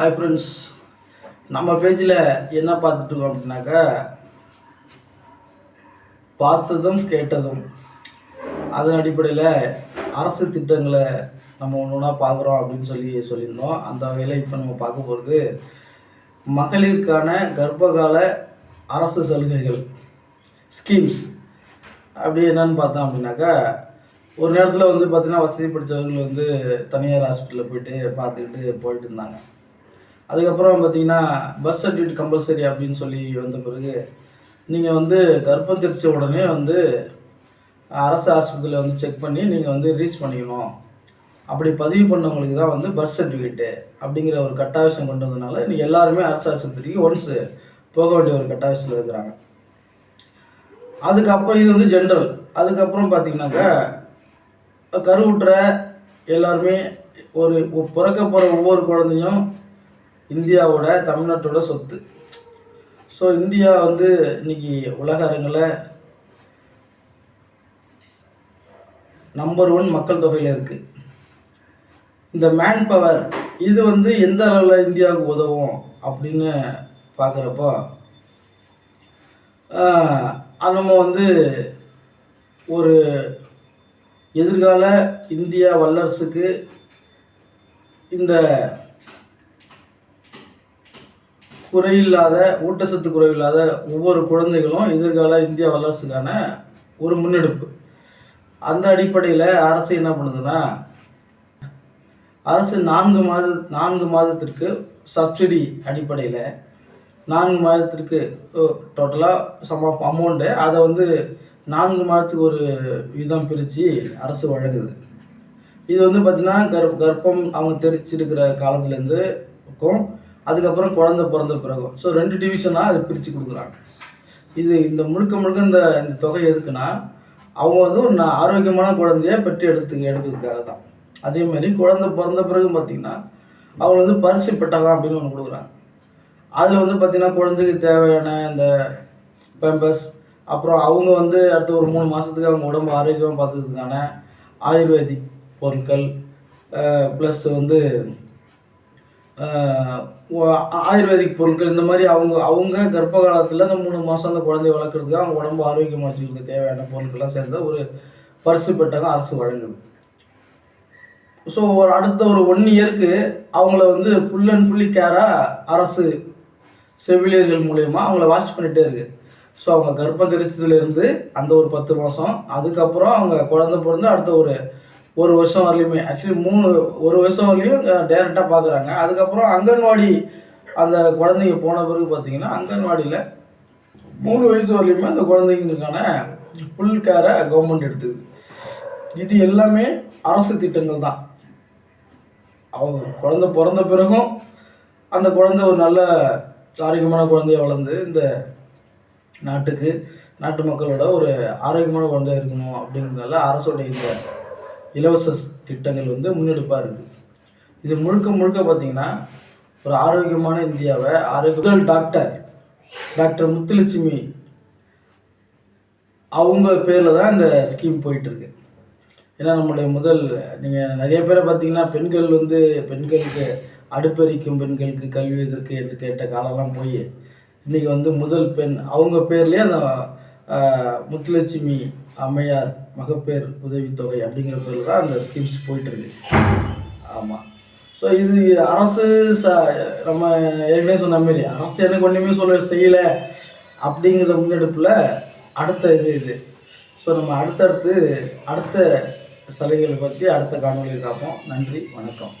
Hi friends நம்ம பேஜில் என்ன பார்த்துட்டுருக்கோம் அப்படின்னாக்கா பார்த்ததும் கேட்டதும். அதன் அடிப்படையில் அரசு திட்டங்களை நம்ம ஒன்று ஒன்றா பார்க்குறோம் அப்படின்னு சொல்லி சொல்லியிருந்தோம். அந்த வகையில் இப்போ நம்ம பார்க்க போகிறது மகளிருக்கான கர்ப்பகால அரசு சலுகைகள் ஸ்கீம்ஸ் அப்படி என்னன்னு பார்த்தோம் அப்படின்னாக்கா ஒரு நேரத்தில் வந்து பார்த்திங்கன்னா வசதி படித்தவர்கள் வந்து தனியார் ஹாஸ்பிட்டலில் போயிட்டு பார்த்துக்கிட்டு போயிட்டு இருந்தாங்க. அதுக்கப்புறம் பார்த்தீங்கன்னா பர்த் சர்டிஃபிகேட் கம்பல்சரி அப்படின்னு சொல்லி வந்த பிறகு நீங்கள் வந்து கர்ப்பம் தெரிச்ச உடனே வந்து அரசு ஆஸ்பத்திரியில் வந்து செக் பண்ணி நீங்கள் வந்து ரீச் பண்ணிக்கணும். அப்படி பதிவு பண்ணவங்களுக்கு தான் வந்து பர்த் சர்டிஃபிகேட்டு அப்படிங்கிற ஒரு கட்டாயசம் கொண்டு வந்ததுனால நீ எல்லாருமே அரசு ஆஸ்பத்திரிக்கு ஒன்ஸ் போக வேண்டிய ஒரு கட்டாயத்தில் இருக்கிறாங்க. அதுக்கப்புறம் இது வந்து ஜென்ரல் அதுக்கப்புறம் பார்த்தீங்கன்னாக்கா கருவுற்ற எல்லாருமே ஒரு பிறக்க போகிற ஒவ்வொரு குழந்தையும் இந்தியாவோட தமிழ்நாட்டோட சொத்து. ஸோ இந்தியா வந்து இன்னைக்கு உலக அரங்கில் நம்பர் ஒன் மக்கள் தொகையில் இருக்குது இந்த மேன் பவர் இது வந்து எந்த அளவில் இந்தியாவுக்கு உதவும் அப்படின்னு பார்க்குறப்போ அது நம்ம வந்து ஒரு எதிர்கால இந்தியா வல்லரசுக்கு இந்த குறையில்லாத ஊட்டச்சத்து குறைவில்லாத ஒவ்வொரு குழந்தைகளும் எதிர்கால இந்திய வல்லரசுக்கான ஒரு முன்னெடுப்பு. அந்த அடிப்படையில் அரசு என்ன பண்ணுதுன்னா அரசு நான்கு மாத நான்கு மாதத்திற்கு சப்சிடி அடிப்படையில் நான்கு மாதத்திற்கு டோட்டலாக சம அமௌண்ட்டு அதை வந்து நான்கு மாதத்துக்கு ஒரு விதம் பிரித்து அரசு வழங்குது. இது வந்து பார்த்திங்கன்னா கர்ப் கர்ப்பம் அவங்க தெரிச்சிருக்கிற காலத்துலேருந்து இருக்கும் அதுக்கப்புறம் குழந்தை பிறந்த பிறகும் ஸோ ரெண்டு டிவிஷனாக அது பிரித்து கொடுக்குறாங்க. இது இந்த முழுக்க முழுக்க இந்த இந்த தொகை எதுக்குன்னா அவங்க வந்து ஒரு ஆரோக்கியமான குழந்தைய பெற்று எடுத்து எடுக்கிறதுக்காக தான். அதேமாரி குழந்த குழந்தை பிறந்த பிறகு பார்த்திங்கன்னா அவங்க வந்து பரிசு பெட்டகம் அப்படின்னு ஒன்று கொடுக்குறாங்க. அதில் வந்து பார்த்திங்கன்னா குழந்தைக்கு தேவையான இந்த பேம்பஸ் அப்புறம் அவங்க வந்து அடுத்த ஒரு மூணு மாதத்துக்கு அவங்க உடம்பு ஆரோக்கியமாக பார்த்துக்கிறதுக்கான ஆயுர்வேதிக் பொருட்கள் ப்ளஸ் வந்து ஆயுர்வேதிக் பொருட்கள் இந்த மாதிரி அவங்க அவங்க கர்ப்ப காலத்தில் இந்த மூணு மாதம் அந்த குழந்தைய வளர்க்குறதுக்கு அவங்க உடம்பு ஆரோக்கியமாக வச்சுக்கிறதுக்கு தேவையான பொருட்கள்லாம் சேர்ந்த ஒரு பரிசு பெட்டகம் அரசு வழங்குது. ஸோ ஒரு அடுத்த ஒரு ஒன் இயருக்கு அவங்கள வந்து ஃபுல் அண்ட் ஃபுல்லி கேராக அரசு செவிலியர்கள் மூலயமா அவங்கள வாட்ச் பண்ணிகிட்டே இருக்கு. ஸோ அவங்க கர்ப்பம் தெரிச்சதுலேருந்து அந்த ஒரு பத்து மாதம் அதுக்கப்புறம் அவங்க குழந்த பிறந்து அடுத்த ஒரு ஒரு வருஷம் வரலையுமே. ஆக்சுவலி மூணு ஒரு வருஷம் வரலையும் டேரெக்டாக பார்க்குறாங்க அதுக்கப்புறம் அங்கன்வாடி அந்த குழந்தைங்க போன பிறகு பார்த்தீங்கன்னா அங்கன்வாடியில் மூணு வயசு வரலையுமே அந்த குழந்தைங்களுக்கான ஃபுல் கேரை கவர்மெண்ட் எடுத்துது. இது எல்லாமே அரசு திட்டங்கள் தான். அவங்க குழந்தை பிறந்த பிறகும் அந்த குழந்தை ஒரு நல்ல ஆரோக்கியமான குழந்தைய வளர்ந்து இந்த நாட்டுக்கு நாட்டு மக்களோட ஒரு ஆரோக்கியமான குழந்தையா இருக்கணும் அப்படிங்கிறதால அரசோட இந்த இலவச திட்டங்கள் வந்து முன்னெடுப்பாக இருக்குது இது முழுக்க முழுக்க பார்த்தீங்கன்னா ஒரு ஆரோக்கியமான இந்தியாவை ஆரோக்கிய முதல் டாக்டர் டாக்டர் முத்துலட்சுமி அவங்க பேரில் தான் இந்த ஸ்கீம் போயிட்டுருக்கு ஏன்னா நம்முடைய முதல் நீங்கள் நிறைய பேரை பார்த்தீங்கன்னா பெண்கள் வந்து பெண்களுக்கு அடுப்பெரிக்கும் பெண்களுக்கு கல்வி இதற்கு என்று கேட்ட காலம்லாம் போய் இன்றைக்கி வந்து முதல் பெண் அவங்க பேர்லேயே அந்த முத்துலட்சுமி அம்மையார் மகப்பேர் உதவித்தொகை அப்படிங்கிற பேரில் தான் அந்த ஸ்கீம்ஸ் போயிட்டுருக்கு. ஆமாம் ஸோ இது அரசு ச நம்ம ஏற்கனவே சொன்ன மாரி அரசு எனக்கு ஒன்றுமே சொல்ல செய்யலை அப்படிங்கிற முன்னெடுப்பில் அடுத்த இது இது. ஸோ நம்ம அடுத்தடுத்து அடுத்த சலுகைகளை பற்றி அடுத்த காணொலியில் பார்ப்போம். நன்றி வணக்கம்.